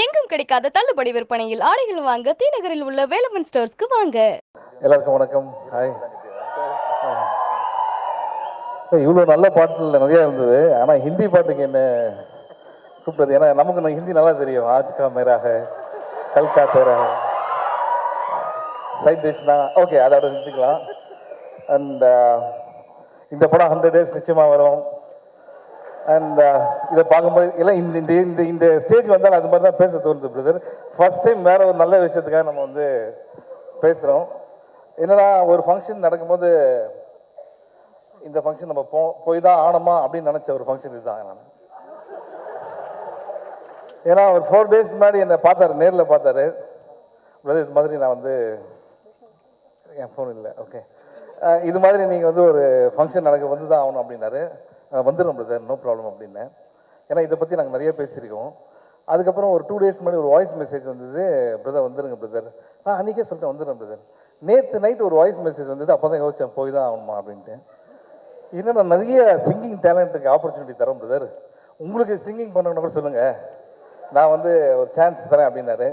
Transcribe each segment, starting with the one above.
எங்கும் கிடைக்காத தள்ளுபடி விற்பனையில் ஆடைகள் வாங்க தீநகரில் உள்ள வேலமன் ஸ்டோர்ஸ்க்கு வாங்க. எல்லாருக்கும் வணக்கம். ஹாய் இவ்வளோ நல்ல பாட்டுல நிறைய இருந்தது. ஆனால் ஹிந்தி பாட்டுக்கு என்ன கூப்பிட்டது? ஏன்னா நமக்கு நான் ஹிந்தி நல்லா தெரியும். ஆஜ்கா மேராக கல்கா தேராக. சைட் டிஷ்னா ஓகே அதோட நிறுத்திக்கலாம். அண்ட் uh, இந்த படம் ஹண்ட்ரட் டேஸ் நிச்சயமாக வரும். அண்ட் uh, இதை பார்க்கும்போது எல்லாம் இந்த இந்த இந்த இந்த ஸ்டேஜ் வந்தால் அது மாதிரி தான் பேச தோணுது பிரதர் ஃபர்ஸ்ட் டைம் வேறு ஒரு நல்ல விஷயத்துக்காக நம்ம வந்து பேசுகிறோம் என்னன்னா ஒரு ஃபங்க்ஷன் நடக்கும்போது இந்த ஃபங்க்ஷன் நம்ம போ போய் தான் ஆனோமா அப்படின்னு நினச்ச ஒரு ஃபங்க்ஷன் இதுதான் நான். ஏன்னா ஒரு ஃபோர் டேஸ் முன்னாடி என்னை பார்த்தாரு நேரில் பார்த்தாரு. பிரதர் இது மாதிரி நான் வந்து என் ஃபோன் இல்லை ஓகே இது மாதிரி நீங்கள் வந்து ஒரு ஃபங்க்ஷன் நடக்க வந்து தான் ஆகணும் அப்படின்னாரு. வந்துடும் பிரதர் நோ ப்ராப்ளம் அப்படின்னு. ஏன்னா இதை பற்றி நாங்கள் நிறைய பேசியிருக்கோம். அதுக்கப்புறம் ஒரு டூ டேஸ் முன்னாடி ஒரு வாய்ஸ் மெசேஜ் வந்தது. பிரதர் வந்துடுங்க பிரதர் நான் அன்றைக்கே சொல்லிட்டேன் வந்துடுறேன் பிரதர் நேற்று நைட் ஒரு வாய்ஸ் மெசேஜ் வந்தது. அப்போ தான் யோசிச்சேன் போய் தான் ஆகணுமா அப்படின்ட்டு. இன்னும் நான் நிறைய சிங்கிங் டேலண்ட்டுக்கு ஆப்பர்ச்சுனிட்டி தரோம் பிரதர் உங்களுக்கு சிங்கிங் பண்ணணும் கூட சொல்லுங்கள் நான் வந்து ஒரு சான்ஸ் தரேன் அப்படின்னாரு.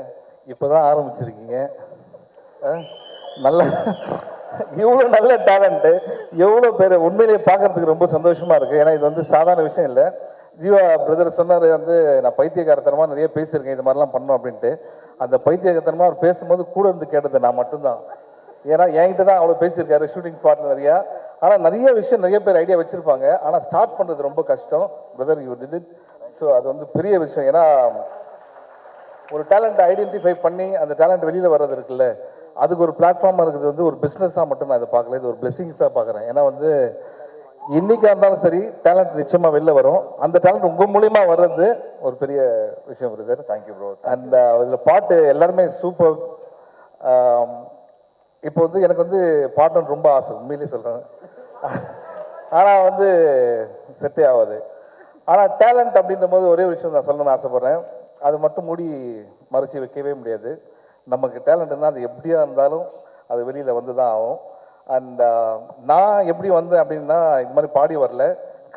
இப்போ தான் ஆரம்பிச்சிருக்கீங்க. அஹ், நல்ல இவ்வளோ நல்ல டேலண்ட்டு எவ்வளோ பேர் உண்மையிலேயே பார்க்கறதுக்கு ரொம்ப சந்தோஷமா இருக்கு. ஏன்னா இது வந்து சாதாரண விஷயம் இல்லை. ஜீவா பிரதர் சொன்னார் வந்து நான் பைத்தியக்காரத்தனமாக நிறைய பேசியிருக்கேன் இது மாதிரிலாம் பண்ணோம் அப்படின்ட்டு. அந்த பைத்தியக்காரத்தனமாக அவர் பேசும்போது கூட இருந்து கேட்டது நான் மட்டும்தான். ஏன்னா என்கிட்ட தான் அவ்வளோ பேசியிருக்காரு ஷூட்டிங் ஸ்பாட்ல நிறையா. ஆனால் நிறைய விஷயம் நிறைய பேர் ஐடியா வச்சிருப்பாங்க. ஆனால் ஸ்டார்ட் பண்ணுறது ரொம்ப கஷ்டம். Brother you did it so அது வந்து பெரிய விஷயம். ஏன்னா ஒரு டேலண்ட் ஐடென்டிஃபை பண்ணி அந்த டேலண்ட் வெளியில் வர்றது இருக்குல்ல. அதுக்கு ஒரு பிளாட்ஃபார்மாக இருக்குது. வந்து ஒரு பிஸ்னஸாக மட்டும் நான் இதை பார்க்கல. இது ஒரு பிளெஸிங்ஸாக பார்க்குறேன். ஏன்னா வந்து இன்னைக்கா இருந்தாலும் சரி டேலண்ட் நிச்சயமாக வெளில வரும். அந்த டேலண்ட் உங்கள் மூலியமா வர்றது ஒரு பெரிய விஷயம் பிரதர் தேங்க்யூ ப்ரோ அண்ட் இதில் பாட்டு எல்லாருமே சூப்பர் இப்போ வந்து எனக்கு வந்து பாடணும்னு ரொம்ப ஆசை. உண்மையிலேயே சொல்கிறேன் ஆனால் வந்து செட்டே ஆகாது. ஆனால் டேலண்ட் அப்படின்ற போது ஒரே விஷயம் நான் சொல்லணும்னு ஆசைப்பட்றேன். அது மட்டும் மூடி மறைச்சி வைக்கவே முடியாது. நமக்கு டேலண்ட்னா அது எப்படியா இருந்தாலும் அது வெளியில் வந்து தான் ஆகும் அண்ட் uh, நான் எப்படி வந்தேன் அப்படின்னா இது மாதிரி பாடி வரல.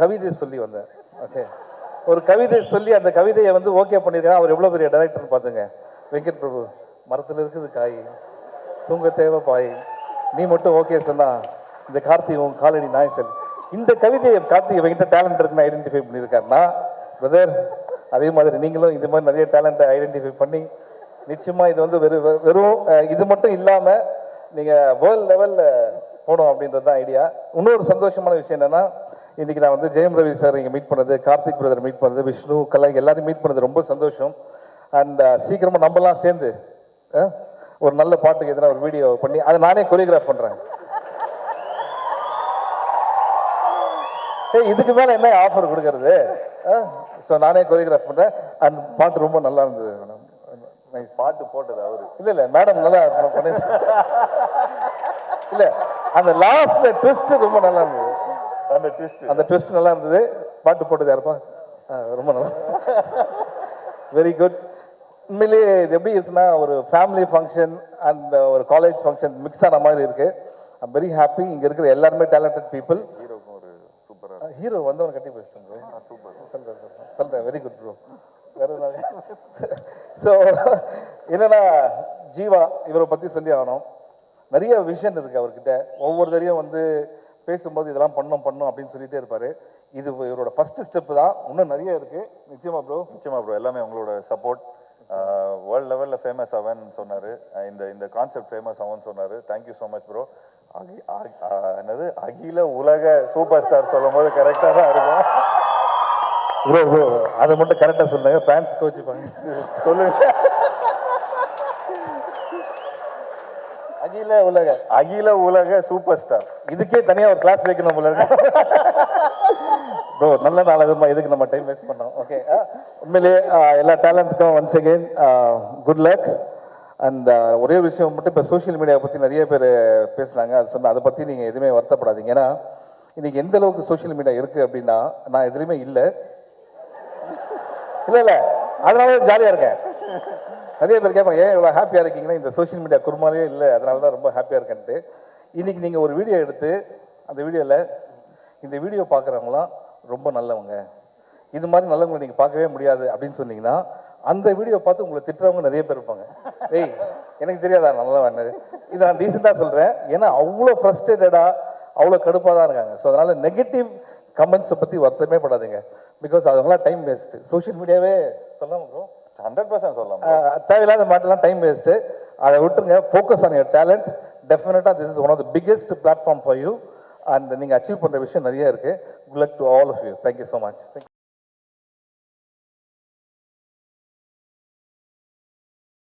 கவிதை சொல்லி வந்தேன். ஓகே ஒரு கவிதை சொல்லி அந்த கவிதையை வந்து ஓகே பண்ணியிருக்கேன் அவர் எவ்வளோ பெரிய டைரக்டர்னு பார்த்துங்க. வெங்கட் பிரபு மரத்தில் இருக்குது காய். தூங்க தேவை பாய். நீ மட்டும் ஓகே சொன்னா இந்த கார்த்திகை உன் காலடி நாய் செல். இந்த கவிதையை கார்த்திகை என்கிட்ட டேலண்ட் இருக்குன்னு ஐடென்டிஃபை பண்ணியிருக்காருன்னா பிரதர் அதே மாதிரி நீங்களும் இது மாதிரி நிறைய டேலண்ட்டை ஐடென்டிஃபை பண்ணி நிச்சயமா இது வந்து வெறும் வெறும் இது மட்டும் இல்லாம நீங்க வேர்ல்ட் லெவல்ல போகணும் அப்படின்றது தான் ஐடியா. இன்னொரு சந்தோஷமான விஷயம் என்னன்னா இன்னைக்கு நான் வந்து ஜெயம் ரவி சார் இங்கே மீட் பண்ணது கார்த்திக் பிரதர் மீட் பண்ணது விஷ்ணு கலை எல்லாரையும் மீட் பண்ணது ரொம்ப சந்தோஷம். அண்ட் சீக்கிரமா நம்மலாம் சேர்ந்து ஒரு நல்ல பாட்டுக்கு எதிராக ஒரு வீடியோ பண்ணி அதை நானே கொரியோகிராஃப் பண்றேன். இதுக்கு மேல என்ன ஆஃபர் கொடுக்கறது? ஸோ நானே கொரியோகிராஃப் பண்றேன். அண்ட் பாட்டு ரொம்ப நல்லா இருந்தது மேடம் பாட்டு போட்டது அவரு. இல்ல இல்ல மேடம் நல்லா பண்ணி இல்ல அந்த லாஸ்ட்ல ட்விஸ்ட் ரொம்ப நல்லா இருந்தது. அந்த ட்விஸ்ட் அந்த ட்விஸ்ட் நல்லா இருந்தது. பாட்டு போட்டது யாருப்பா? ரொம்ப நல்லா. வெரி குட் உண்மையிலேயே இது எப்படி இருக்குன்னா ஒரு ஃபேமிலி ஃபங்க்ஷன் அண்ட் ஒரு காலேஜ் ஃபங்க்ஷன் மிக்ஸ் ஆன மாதிரி இருக்கு. ஐம் வெரி ஹாப்பி இங்க இருக்கிற எல்லாருமே டேலண்டட் பீப்புள் ஹீரோ வந்தவன் கட்டி பேசிட்டேன் ப்ரோ சூப்பர் சொல்றேன் சொல்றேன். வெரி குட் ப்ரோ வேற ஸோ என்னன்னா ஜீவா இவரை பத்தி சொல்லி ஆகணும். நிறைய விஷன் இருக்கு அவர்கிட்ட. ஒவ்வொரு தடையும் வந்து பேசும்போது இதெல்லாம் பண்ணோம் பண்ணோம் அப்படின்னு சொல்லிட்டே இருப்பாரு. இது இவரோட ஃபர்ஸ்ட் ஸ்டெப் தான். இன்னும் நிறைய இருக்கு. நிச்சயமா ப்ரோ நிச்சயமா ப்ரோ எல்லாமே உங்களோட சப்போர்ட் வேர்ல்ட் லெவல்ல ஃபேமஸ் ஆவன் சொன்னாரு. இந்த இந்த கான்செப்ட் ஃபேமஸ் ஆகும்னு சொன்னாரு. Thank you so much bro அகி என்னது? அகில உலக சூப்பர் ஸ்டார் சொல்லும் போது கரெக்டாக தான் இருக்கும். ப்ரோ ப்ரோ அதை மட்டும் கரெக்டாக சொல்லுங்க. ஃபேன்ஸ் கோச்சிப்பாங்க. சொல்லுங்க. அகில உலக. அகில உலக சூப்பர் ஸ்டார் இதுக்கே தனியா ஒரு கிளாஸ் வைக்கணும் போல ப்ரோ நல்ல நாள் அதுமா. இதுக்கு நம்ம டைம் வேஸ்ட் பண்ணோம் ஓகே உண்மையிலேயே எல்லா டேலண்ட்டுக்கும் once again good luck and ஒரே விஷயம் மட்டும் இப்போ சோஷியல் மீடியா பற்றி நிறைய பேர் பேசுனாங்க. அது சொன்ன அதை பற்றி நீங்கள் எதுவுமே வருத்தப்படாதீங்க. ஏன்னா இன்னைக்கு எந்த அளவுக்கு சோஷியல் மீடியா இருக்குது அப்படின்னா நான் எதுலையுமே இல்லை. இல்லை இல்லை. அதனால ஜாலியாக இருக்கேன். நிறைய பேர் கேட்பாங்க ஏன் இவ்வளோ ஹாப்பியாக இருக்கீங்கன்னா இந்த சோஷியல் மீடியா குருமாலே இல்லை. அதனால தான் ரொம்ப ஹாப்பியாக இருக்கேன்ட்டு. இன்னைக்கு நீங்கள் ஒரு வீடியோ எடுத்து அந்த வீடியோவில் இந்த வீடியோ பார்க்குறவங்களாம் ரொம்ப நல்லவங்க. இது மாதிரி நல்லவங்களை நீங்கள் பார்க்கவே முடியாது அப்படின்னு சொன்னீங்கன்னா அந்த வீடியோ பார்த்து உங்களை திட்டுறவங்க நிறைய பேர் இருப்பாங்க. ஏய் எனக்கு தெரியாதா? நல்லா வேணது இதை நான் டீசெண்டாக சொல்கிறேன் ஏன்னா அவ்வளோ ஃப்ரஸ்ட்ரேட்டடாக அவ்வளோ கடுப்பாக தான் இருக்காங்க. ஸோ அதனால் நெகட்டிவ் கமெண்ட்ஸை பற்றி வருத்தமே படாதீங்க. பிகாஸ் அதெல்லாம் டைம் வேஸ்ட்டு சோஷியல் மீடியாவே சொல்லாமல் ப்ரோ ஹண்ட்ரட் பர்சன்ட் சொல்லலாம் தேவையில்லாத மாட்டெல்லாம் டைம் வேஸ்ட்டு அதை விட்டுருங்க. ஃபோக்கஸ் ஆன் யர் டேலண்ட் டெஃபினட்டாக this is one of the biggest platform for you and நீங்கள் அச்சீவ் பண்ணுற விஷயம் நிறைய இருக்குது good luck to all of you thank you so much